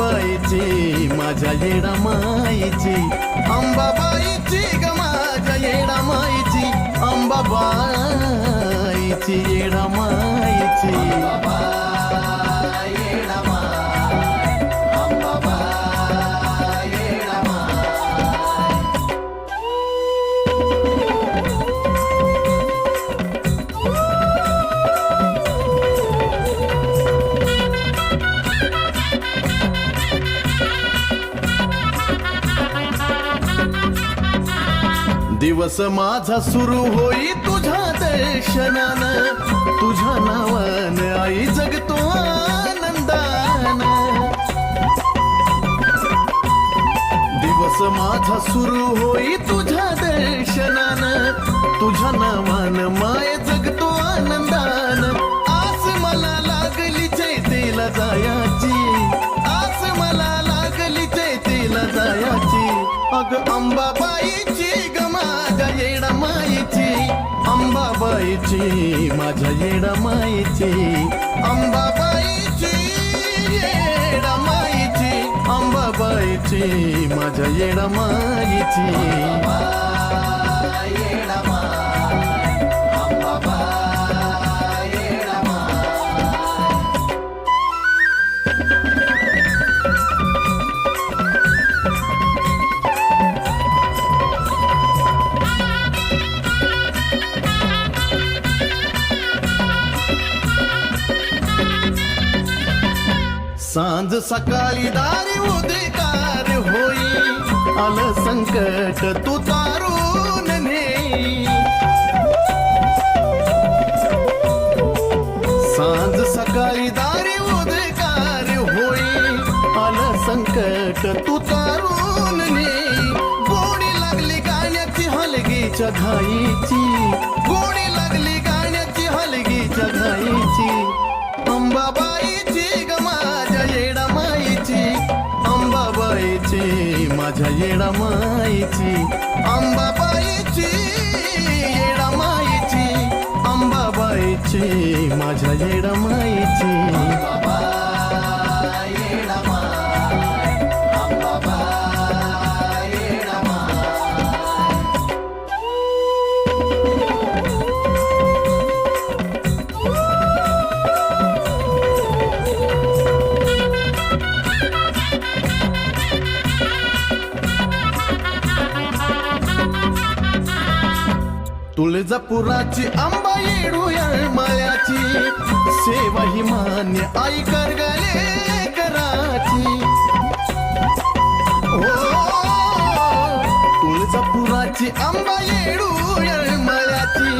अंबाबाईची माझ्या येडा माईची. अंबाबाईची ग माझ्या येडा माईची. अंबाबाईची येडा माई दिवस माझा सुरू होई तुझ्या दर्शनान. तुझ्या नावान आई जगतो आनंदान. दिवस माझा सुरू होई तुझ्या दर्शनान. तुझ्या नावान माय जगतो आनंदान. आस मला लागली चैतेला जायाची. आस मला लागली चैतेला जायाची. अग अंबाबाईची माझ्या येडा माईची अंबाबाईची माझ्या येडा माईची अंबाबाईची येडा माईची अंबाबाईची माझ्या येडा माईची येडा सकाळी दारी उद्रिकार होई. आलं संकट तू तारून नेई सांज सकाळी दारी उद्रिकार होई. आलं संकट तू तारून नेई गोडी लागली गाण्याची हलगीच्या घाईची. गोडी लागली गाण्याची हलगीच्या घाईची. माझ्या येडामाईची अंबाबाईची येडामाईची अंबाबाईची माझ्या येडा तुळजापुराची आंबा येडू माळ्याची सेवा ही मान्य आई करगले कराची हो तुळजापुराची आंबा येडू माळ्याची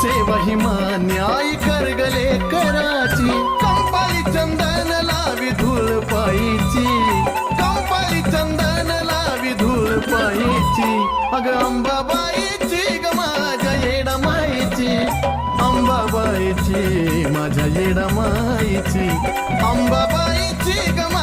सेवा ही मान्य आई करगले कराची कंपाळी चंदन लावी धूळ पायीची. कंपाळी चंदन लावी धूळ पायीची. अग अंबाबाई येडा माईची अंबाबाईची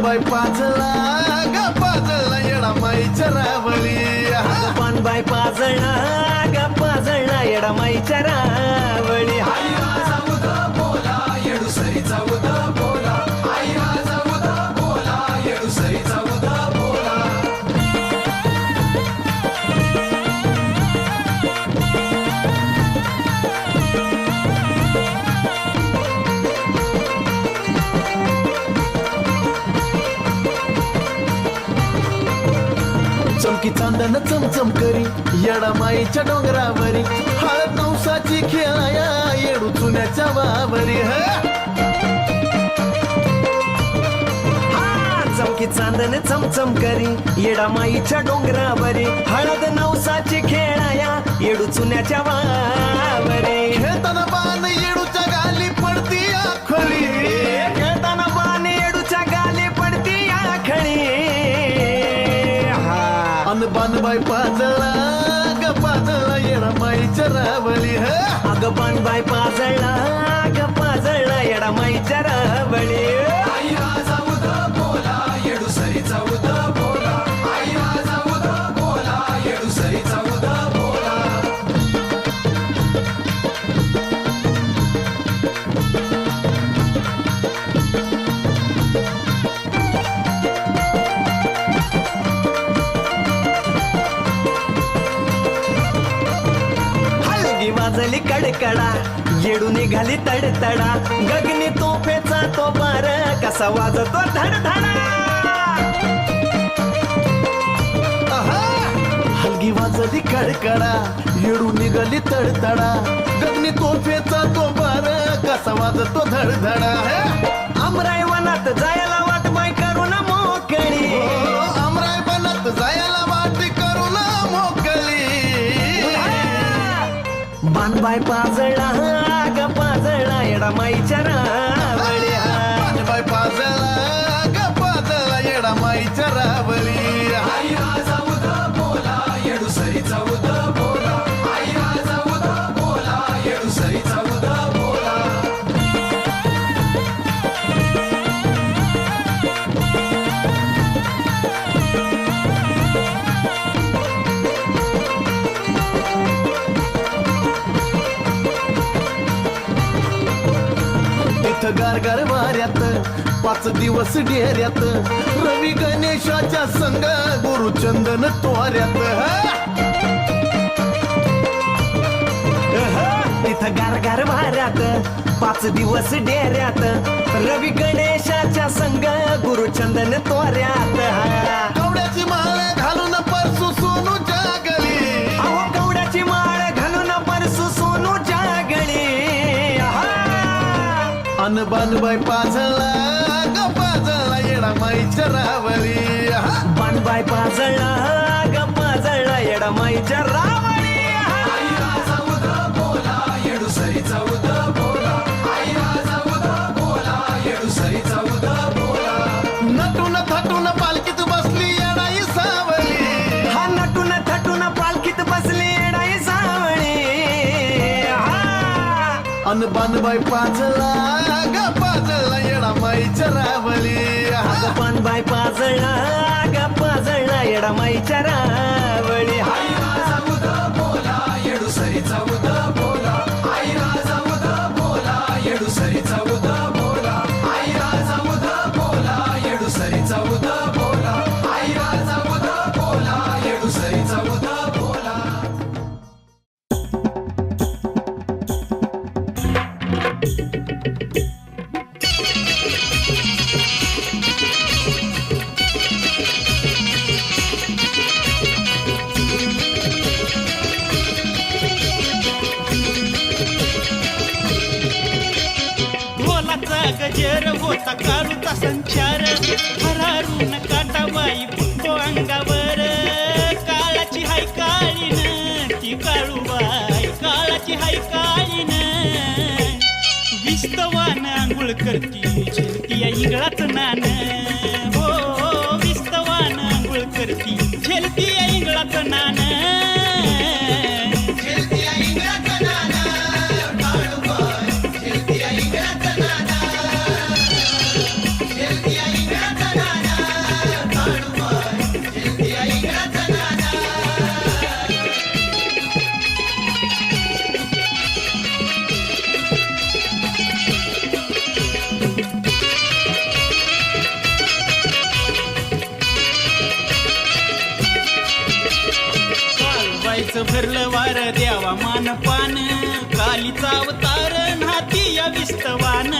हा अन बाय पाचला ग पाचला येडा माई चरावली पानबाई पाजळणा ग पाजळणा येडा माईच्या रावळी चांदन चमचम करी येडामाईच्या डोंगरावरी. हळद नवसाची खेळाया येडू चुन्याच्या वावरी चमकी चांदन चमचम करी येडामाईच्या डोंगरावरी. हळद नवसाची खेळाया येडू चुन्याच्या वावरी. खेळताना पान येडू बाय पाजळा ग पाजळा येडामाईच्या रावली ह अग बाय पाजळला ग पाजळला येडामाईच्या रावळी हलगी कडा. येडू निघाली तडतडा. गगनी तोफेचा तो बार. कसा वाजतो धडधडा. हलगी वाजली कडकडा येडू निघाली तडतडा. गगनी तोफेचा तो बार. कसा वाजतो धडधडा. हे? आमराय वनात जायला बाय पाजळा ग पाजळा येडा माईच्या इथं वाऱ्यात पाच दिवस डेऱ्यात रवी गणेशाच्या संग गुरुचंदन तोऱ्यात. तिथं गारगार वाऱ्यात पाच दिवस डेऱ्यात रवी गणेशाच्या संग गुरुचंदन तोऱ्यात. हा. कवड्याची माळ. अन बाय पाझळा ग पाझळा येडा माईच्या रावली बाय पाजळला ग पाजळला येडा माईच्या रावळी. नटून थटून पालखीत बसली येडाई हा नटून थटून पालखीत बसली येडाई सावळी. हा. अन पान बाय पाजळला ग पाजळला येडा माईचारा गजर होता काळूचा संचार. हरारून काटाबाई फुटतो अंगावर. काळाची हाय काळीन ती काळूबाई. काळाची हाय काळीन. विस्तवान आंघोळ करती झेलती इंगळाच नान. हो विस्तवान आंघोळ करती झेलती इंगळाच नान. भरलं द्यावा मान पान कालीचा अवतार नाती या विस्तवान.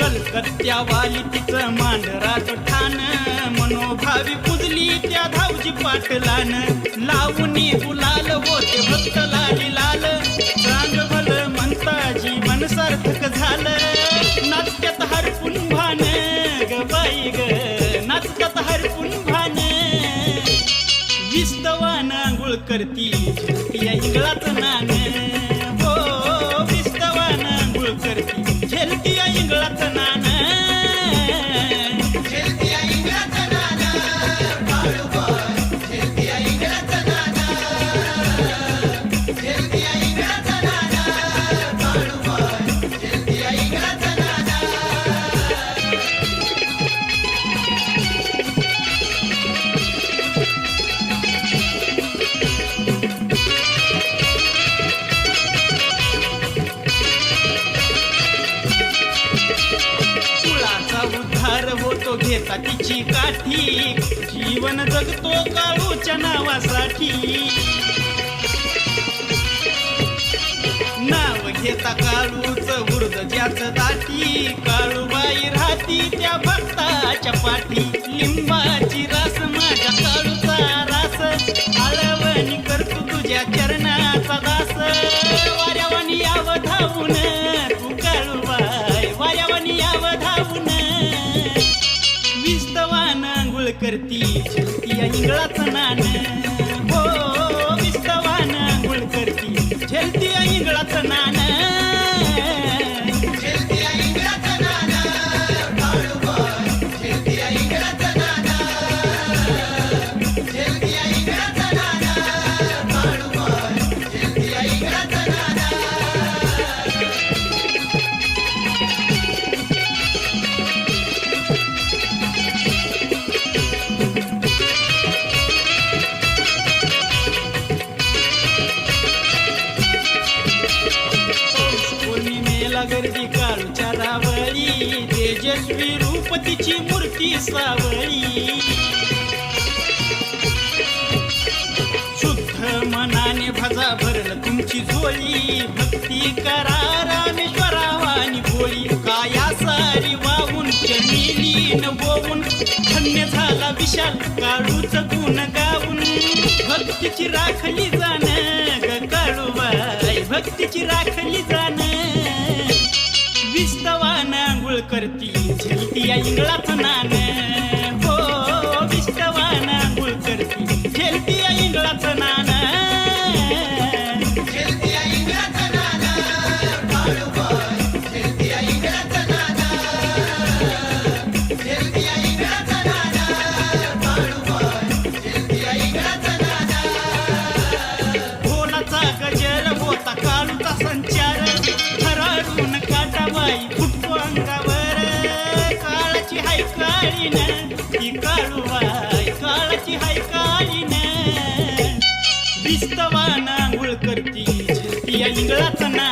कल कलकत्त्यावाली तिचं मांढराच ठाण. मनोभावी पुजली त्या धावजी पाटलान. लावणी गुलाल होते भक्त लाली करती जीवन जगतो काळूच्या नावासाठी. नाव घेता काळूच वृद्ध ज्याच दाटी. काळूबाई राहती त्या भक्ताच्या पाठी. लिंबाची रास माझ्या काळूचा रास. आळवणी करतो तुझ्या चरणाचा दास. वाऱ्यावानी याव धावून तू काळूबाई. वाऱ्यावानी याव धावून विस्तवान आंघोळ करती. झलती गणपतीची तिची मूर्ती सावळी. शुद्ध मनाने भजा भरल तुमची झोळी. भक्ती करा रामेश्वरावानी भोळी काया सारी वाहून चमिली बोवून धन्य झाला विशाल काळूच गुण गाऊन. भक्तीची राखली जाण ग काळूबाई भक्तीची राखली जाण. विस्तवान आंघोळ करती झेलती या झेलती या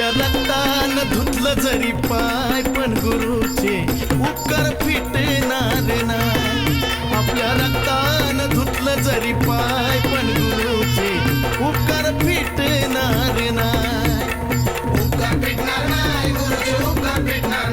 आपल्या रक्तान धुतलं जरी पाय पण गुरुचे उपकार फिटणार नाही. आपल्या रक्तान धुतलं जरी पाय पण गुरुचे उपकार फिटणार नाही. उपकार फिटणार नाही गुरुचे उपकार फिटणार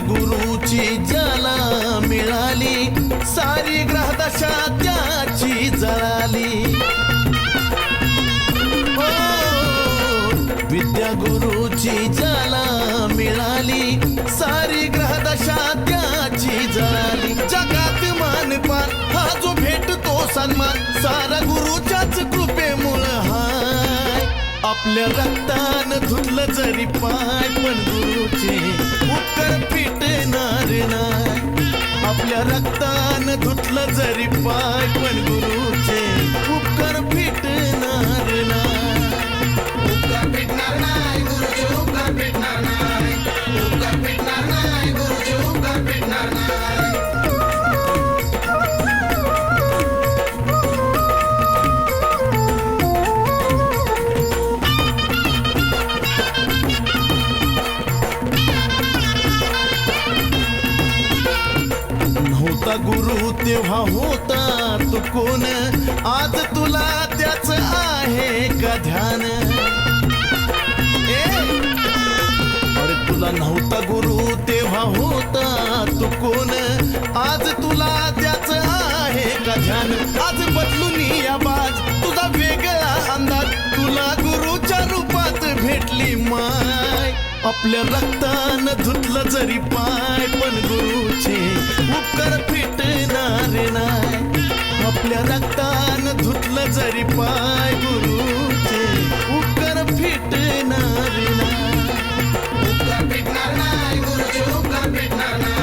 गुरुची जला मिळाली. सारी ग्रहदशा त्याची जळाली. हो, विद्या गुरुची मिळाली. सारी ग्रहदशा त्याची जळाली. जगात मानपान हा जो भेटतो सन्मान सारा गुरुच्याच कृपेमुळं हा आपल्या रक्तान धुतलं जरी पाय पण गुरुचे उपकर पिटणार नाही. आपल्या रक्तान धुतलं जरी पाय पण गुरुचे कोण आज तुला त्याच आहे का ध्यान? अरे तुला नव्हता गुरु तेव्हा होता तू कोण आज तुला त्याच आहे का ध्यान? आज बदलून या बाज तुझा वेगळा अंदाज. तुला गुरुच्या रूपात भेटली माय. आपल्या रक्तान धुतलं जरी पाय पण गुरुचे उपकार फिटणार नाही. आपल्या रक्तान धुतलं जरी पाय गुरुचे उपकार फिटणार नाही. उपकार फिटणार नाही गुरुचे उपकार फिटणार नाही.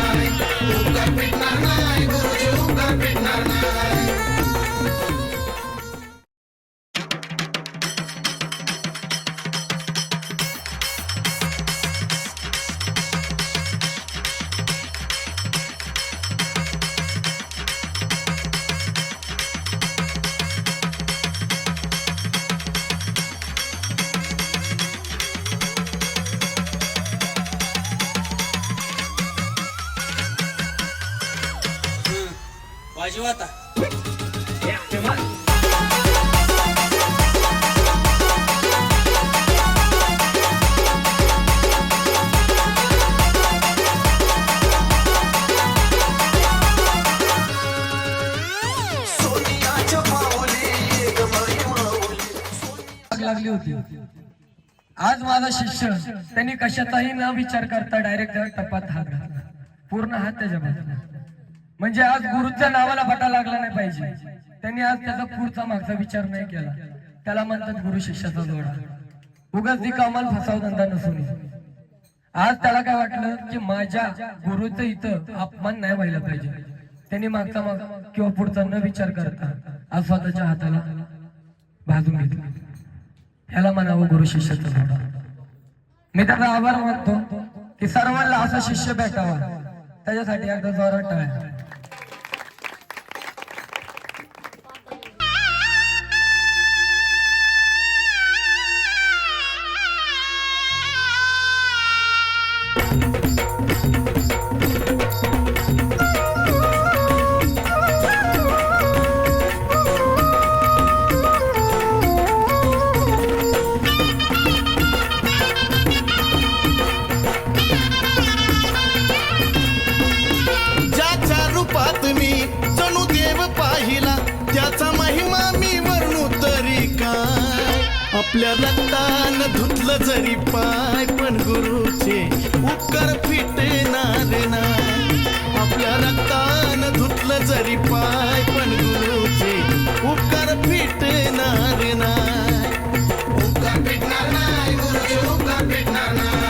होती आज माझा शिष्य त्यांनी कशाचाही न विचार करता डायरेक्ट टपात हात घातला. पूर्ण हात त्याच्या बाजूला म्हणजे आज गुरुच्या नावाला बटा लागला नाही पाहिजे. त्यांनी आज त्याचा पुढचा मागचा विचार नाही केला. त्याला म्हणतात गुरु शिष्याचा जोडा. उगाच ती कमाल फसाव धंदा नसून. आज त्याला काय वाटलं की माझ्या गुरुचं इथं अपमान नाही व्हायला पाहिजे. त्यांनी मागचा माग किंवा पुढचा न विचार करता आज स्वतःच्या हाताला भाजून घेतलं. याला म्हणावं गुरु शिष्याचा जोडा मी त्याचा आभार मानतो की सर्वांना असा शिष्य भेटावा. त्याच्यासाठी एकदा जोरात टाळ्या. आपल्या रक्तान धुतलं जरी पाय पण गुरुचे उपकार फिटे ना देना आपल्या रक्तान धुतलं जरी पाय पण गुरुचे उपकार फिटे ना देना उपकार फिटणार नाही गुरुचे उपकार फिटणार नाही.